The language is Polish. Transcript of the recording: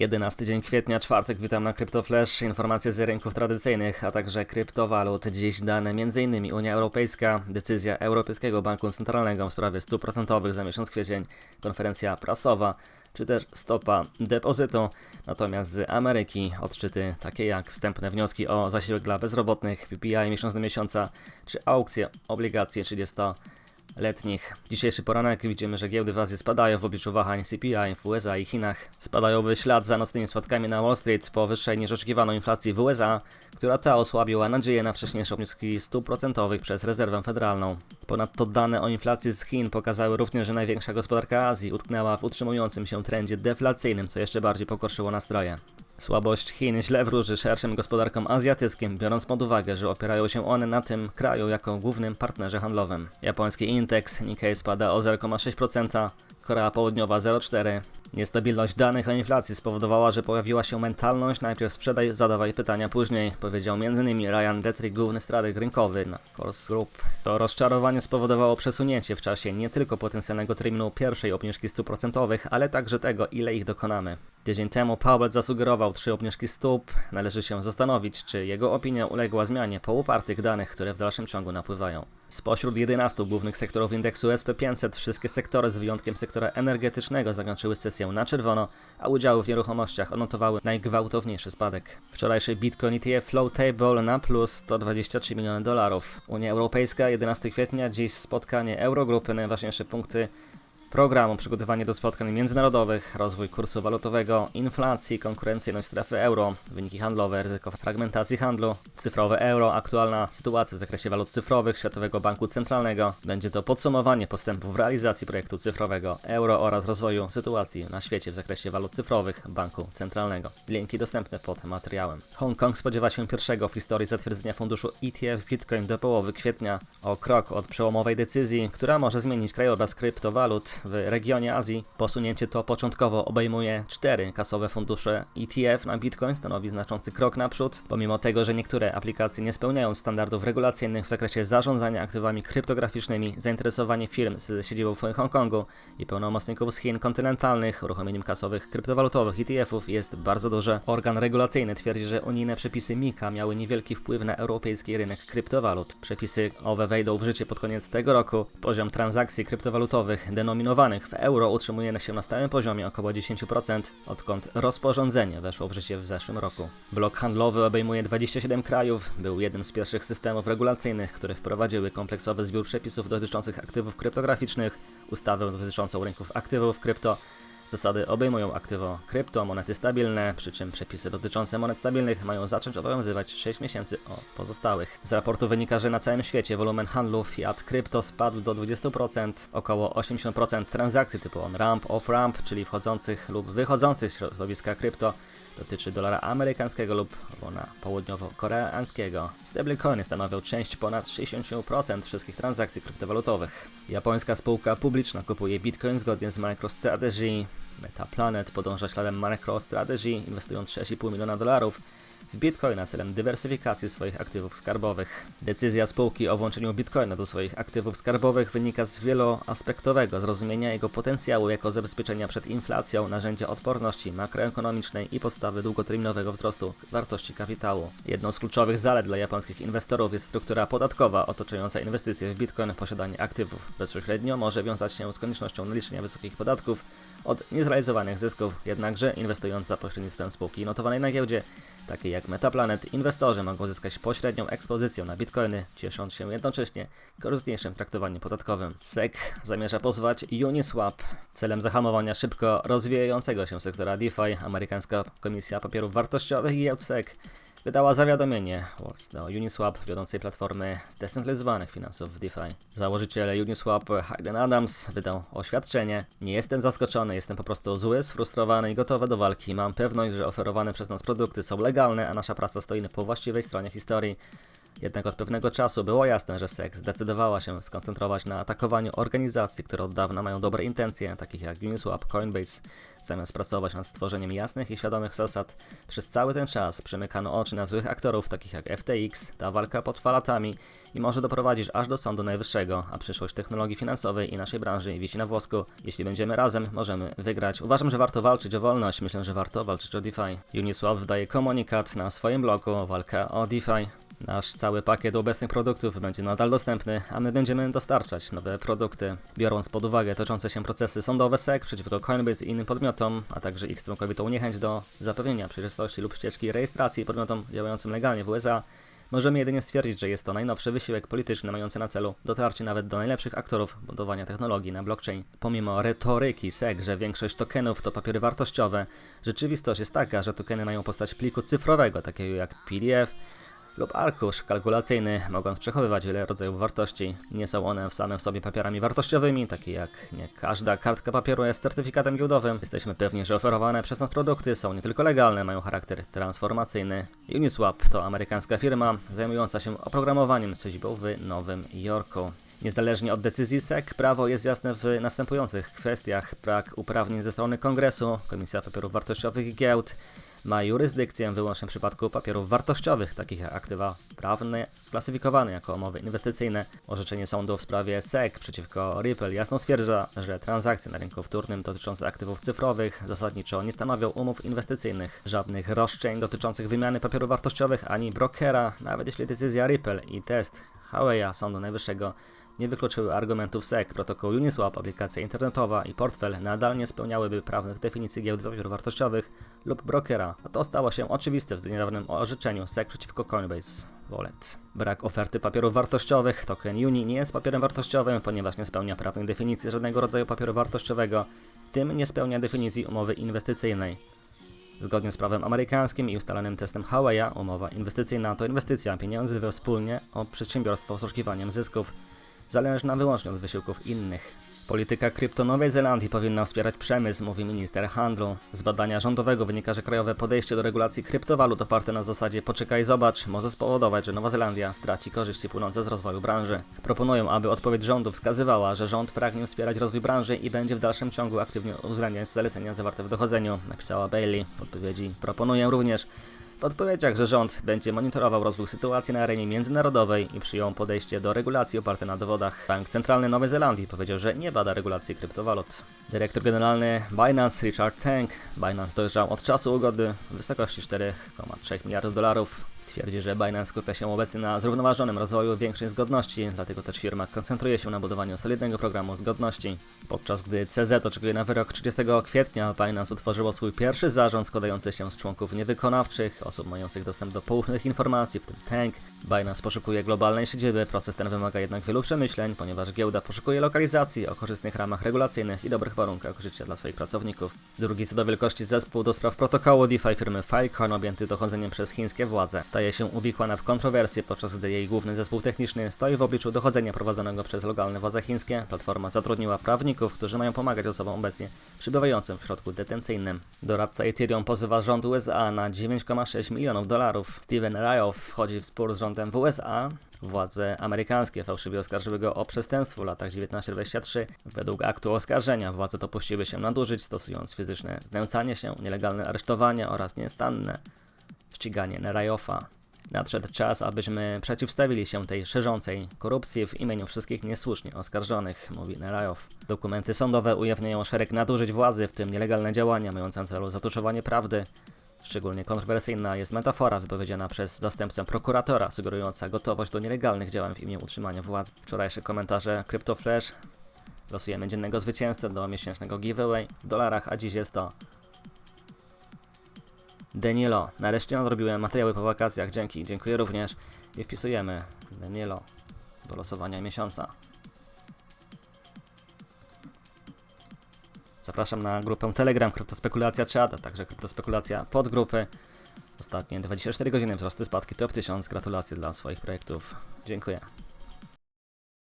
11 dzień kwietnia, czwartek, witam na CryptoFlash. Informacje z rynków tradycyjnych, a także kryptowalut. Dziś dane m.in. Unia Europejska, decyzja Europejskiego Banku Centralnego w sprawie stóp procentowych za miesiąc kwiecień, konferencja prasowa, czy też stopa depozytu. Natomiast z Ameryki odczyty takie jak wstępne wnioski o zasiłek dla bezrobotnych, PPI miesiąc do miesiąca, czy aukcje obligacje 30 letnich. Dzisiejszy poranek widzimy, że giełdy w Azji spadają w obliczu wahań CPI w USA i Chinach. Spadają w ślad za nocnymi spadkami na Wall Street po wyższej niż oczekiwaną inflacji w USA, która ta osłabiła nadzieję na wcześniejsze obniżki stóp procentowych przez rezerwę federalną. Ponadto dane o inflacji z Chin pokazały również, że największa gospodarka Azji utknęła w utrzymującym się trendzie deflacyjnym, co jeszcze bardziej pogorszyło nastroje. Słabość Chin źle wróży szerszym gospodarkom azjatyckim, biorąc pod uwagę, że opierają się one na tym kraju jako głównym partnerze handlowym. Japoński Intex Nikkei spada o 0,6%, Korea Południowa 0,4%. Niestabilność danych o inflacji spowodowała, że pojawiła się mentalność najpierw sprzedaj, zadawaj pytania później, powiedział m.in. Ryan Detrick, główny strateg rynkowy na Course Group. To rozczarowanie spowodowało przesunięcie w czasie nie tylko potencjalnego terminu pierwszej obniżki stóp procentowych, ale także tego, ile ich dokonamy. Tydzień temu Powell zasugerował trzy obniżki stóp. Należy się zastanowić, czy jego opinia uległa zmianie po upartych danych, które w dalszym ciągu napływają. Spośród 11 głównych sektorów indeksu SP500 wszystkie sektory z wyjątkiem sektora energetycznego zakończyły sesję na czerwono, a udziały w nieruchomościach odnotowały najgwałtowniejszy spadek. Wczorajszy Bitcoin ETF Flow Table na plus 123 miliony dolarów. Unia Europejska 11 kwietnia, dziś spotkanie Eurogrupy, najważniejsze punkty programu, przygotowanie do spotkań międzynarodowych, rozwój kursu walutowego, inflacji, konkurencyjność strefy euro, wyniki handlowe, ryzyko fragmentacji handlu, cyfrowe euro, aktualna sytuacja w zakresie walut cyfrowych Światowego Banku Centralnego. Będzie to podsumowanie postępów w realizacji projektu cyfrowego euro oraz rozwoju sytuacji na świecie w zakresie walut cyfrowych Banku Centralnego. Linki dostępne pod materiałem. Hongkong spodziewa się pierwszego w historii zatwierdzenia funduszu ETF Bitcoin do połowy kwietnia o krok od przełomowej decyzji, która może zmienić krajobraz kryptowalut w regionie Azji. Posunięcie to początkowo obejmuje cztery kasowe fundusze ETF na Bitcoin, stanowi znaczący krok naprzód, pomimo tego, że niektóre aplikacje nie spełniają standardów regulacyjnych w zakresie zarządzania aktywami kryptograficznymi, zainteresowanie firm z siedzibą w Hongkongu i pełnomocników z Chin kontynentalnych uruchomieniem kasowych kryptowalutowych ETF-ów jest bardzo duże. Organ regulacyjny twierdzi, że unijne przepisy MiCA miały niewielki wpływ na europejski rynek kryptowalut. Przepisy owe wejdą w życie pod koniec tego roku. Poziom transakcji kryptowalutowych denominowany w euro utrzymuje się na stałym poziomie około 10%, odkąd rozporządzenie weszło w życie w zeszłym roku. Blok handlowy obejmuje 27 krajów, był jednym z pierwszych systemów regulacyjnych, które wprowadziły kompleksowy zbiór przepisów dotyczących aktywów kryptograficznych, ustawę dotyczącą rynków aktywów krypto, Zasady obejmują aktywo krypto, monety stabilne, przy czym przepisy dotyczące monet stabilnych mają zacząć obowiązywać 6 miesięcy od pozostałych. Z raportu wynika, że na całym świecie wolumen handlu fiat krypto spadł do 20%, około 80% transakcji typu on-ramp, off-ramp, czyli wchodzących lub wychodzących z środowiska krypto, dotyczy dolara amerykańskiego lub wona południowo-koreańskiego. Stablecoiny stanowią część ponad 60% wszystkich transakcji kryptowalutowych. Japońska spółka publiczna kupuje bitcoin zgodnie z MicroStrategy. MetaPlanet podąża śladem MicroStrategy, inwestując 6,5 miliona dolarów w Bitcoina celem dywersyfikacji swoich aktywów skarbowych. Decyzja spółki o włączeniu Bitcoina do swoich aktywów skarbowych wynika z wieloaspektowego zrozumienia jego potencjału jako zabezpieczenia przed inflacją, narzędzia odporności makroekonomicznej i podstawy długoterminowego wzrostu wartości kapitału. Jedną z kluczowych zalet dla japońskich inwestorów jest struktura podatkowa otaczająca inwestycje w Bitcoin. Posiadanie aktywów bezpośrednio może wiązać się z koniecznością naliczenia wysokich podatków od niezrealizowanych zysków, jednakże inwestując za pośrednictwem spółki notowanej na giełdzie, takiej jak Metaplanet, inwestorzy mogą zyskać pośrednią ekspozycję na bitcoiny, ciesząc się jednocześnie korzystniejszym traktowaniem podatkowym. SEC zamierza pozwać Uniswap celem zahamowania szybko rozwijającego się sektora DeFi. Amerykańska Komisja Papierów Wartościowych i SEC wydała zawiadomienie do Uniswap, wiodącej platformy zdecentralizowanych finansów w DeFi. Założyciel Uniswap Hayden Adams wydał oświadczenie. Nie jestem zaskoczony, jestem po prostu zły, sfrustrowany i gotowy do walki. Mam pewność, że oferowane przez nas produkty są legalne, a nasza praca stoi po właściwej stronie historii. Jednak od pewnego czasu było jasne, że SEC zdecydowała się skoncentrować na atakowaniu organizacji, które od dawna mają dobre intencje, takich jak Uniswap, Coinbase, zamiast pracować nad stworzeniem jasnych i świadomych zasad. Przez cały ten czas przymykano oczy na złych aktorów, takich jak FTX, ta walka pod falatami i może doprowadzić aż do Sądu Najwyższego, a przyszłość technologii finansowej i naszej branży wisi na włosku. Jeśli będziemy razem, możemy wygrać. Uważam, że warto walczyć o wolność, myślę, że warto walczyć o DeFi. Uniswap wydaje komunikat na swoim blogu, walka o DeFi. Nasz cały pakiet obecnych produktów będzie nadal dostępny, a my będziemy dostarczać nowe produkty. Biorąc pod uwagę toczące się procesy sądowe SEC przeciwko Coinbase i innym podmiotom, a także ich całkowitą niechęć do zapewnienia przejrzystości lub ścieżki rejestracji podmiotom działającym legalnie w USA, możemy jedynie stwierdzić, że jest to najnowszy wysiłek polityczny mający na celu dotarcie nawet do najlepszych aktorów budowania technologii na blockchain. Pomimo retoryki SEC, że większość tokenów to papiery wartościowe, rzeczywistość jest taka, że tokeny mają postać pliku cyfrowego, takiego jak PDF, lub arkusz kalkulacyjny, mogąc przechowywać wiele rodzajów wartości. Nie są one same w sobie papierami wartościowymi, takie jak nie każda kartka papieru jest certyfikatem giełdowym. Jesteśmy pewni, że oferowane przez nas produkty są nie tylko legalne, mają charakter transformacyjny. Uniswap to amerykańska firma zajmująca się oprogramowaniem z siedzibą w Nowym Jorku. Niezależnie od decyzji SEC, prawo jest jasne w następujących kwestiach. Brak uprawnień ze strony Kongresu, Komisja Papierów Wartościowych i Giełd, ma jurysdykcję wyłącznie w przypadku papierów wartościowych, takich jak aktywa prawne sklasyfikowane jako umowy inwestycyjne. Orzeczenie sądu w sprawie SEC przeciwko Ripple jasno stwierdza, że transakcje na rynku wtórnym dotyczące aktywów cyfrowych zasadniczo nie stanowią umów inwestycyjnych. Żadnych roszczeń dotyczących wymiany papierów wartościowych ani brokera, nawet jeśli decyzja Ripple i test Huawei Sądu Najwyższego nie wykluczyły argumentów SEC. Protokół Uniswap, aplikacja internetowa i portfel nadal nie spełniałyby prawnych definicji giełdy papierów wartościowych lub brokera, a to stało się oczywiste w niedawnym orzeczeniu SEC przeciwko Coinbase Wallet. Brak oferty papierów wartościowych, token Uni nie jest papierem wartościowym, ponieważ nie spełnia prawnej definicji żadnego rodzaju papieru wartościowego, w tym nie spełnia definicji umowy inwestycyjnej. Zgodnie z prawem amerykańskim i ustalonym testem Huawei, umowa inwestycyjna to inwestycja pieniędzy we wspólnie o przedsiębiorstwo z oszukiwaniem zysków zależna wyłącznie od wysiłków innych. Polityka krypto Nowej Zelandii powinna wspierać przemysł, mówi minister handlu. Z badania rządowego wynika, że krajowe podejście do regulacji kryptowalut oparte na zasadzie poczekaj zobacz może spowodować, że Nowa Zelandia straci korzyści płynące z rozwoju branży. Proponują, aby odpowiedź rządu wskazywała, że rząd pragnie wspierać rozwój branży i będzie w dalszym ciągu aktywnie uwzględniać zalecenia zawarte w dochodzeniu, napisała Bailey. W odpowiedzi proponuję również, w odpowiedziach, że rząd będzie monitorował rozwój sytuacji na arenie międzynarodowej i przyjął podejście do regulacji oparte na dowodach. Bank Centralny Nowej Zelandii powiedział, że nie bada regulacji kryptowalut. Dyrektor generalny Binance Richard Tank. Binance dojrzał od czasu ugody w wysokości 4,3 miliardów dolarów. Twierdzi, że Binance skupia się obecnie na zrównoważonym rozwoju większej zgodności, dlatego też firma koncentruje się na budowaniu solidnego programu zgodności. Podczas gdy CZ oczekuje na wyrok 30 kwietnia, Binance utworzyło swój pierwszy zarząd składający się z członków niewykonawczych, osób mających dostęp do poufnych informacji, w tym Tank. Binance poszukuje globalnej siedziby, proces ten wymaga jednak wielu przemyśleń, ponieważ giełda poszukuje lokalizacji o korzystnych ramach regulacyjnych i dobrych warunkach życia dla swoich pracowników. Drugi co do wielkości zespół do spraw protokołu DeFi firmy Filecoin objęty dochodzeniem przez chińskie władze staje się uwikłana w kontrowersje, podczas gdy jej główny zespół techniczny stoi w obliczu dochodzenia prowadzonego przez lokalne władze chińskie. Platforma zatrudniła prawników, którzy mają pomagać osobom obecnie przybywającym w środku detencyjnym. Doradca Ethereum pozywa rząd USA na 9,6 milionów dolarów. Steven Ryoff wchodzi w spór z rządem w USA Władze amerykańskie fałszywie oskarżyły go o przestępstwo w latach 1923. Według aktu oskarżenia władze dopuściły się nadużyć, stosując fizyczne znęcanie się, nielegalne aresztowanie oraz niestanne ściganie Nerajoffa. Nadszedł czas, abyśmy przeciwstawili się tej szerzącej korupcji w imieniu wszystkich niesłusznie oskarżonych, mówi Nerajow. Dokumenty sądowe ujawniają szereg nadużyć władzy, w tym nielegalne działania mające na celu zatuszowanie prawdy. Szczególnie kontrowersyjna jest metafora wypowiedziana przez zastępcę prokuratora, sugerująca gotowość do nielegalnych działań w imię utrzymania władzy. Wczorajsze komentarze CryptoFlash. Losujemy dziennego zwycięzcę do miesięcznego giveaway w dolarach, a dziś jest to Danilo. Nareszcie nadrobiłem materiały po wakacjach, dzięki. Dziękuję również. I wpisujemy Danilo do losowania miesiąca. Zapraszam na grupę Telegram, Kryptospekulacja a także Kryptospekulacja Podgrupy. Ostatnie 24 godziny wzrosty spadki top 1000. Gratulacje dla swoich projektów. Dziękuję.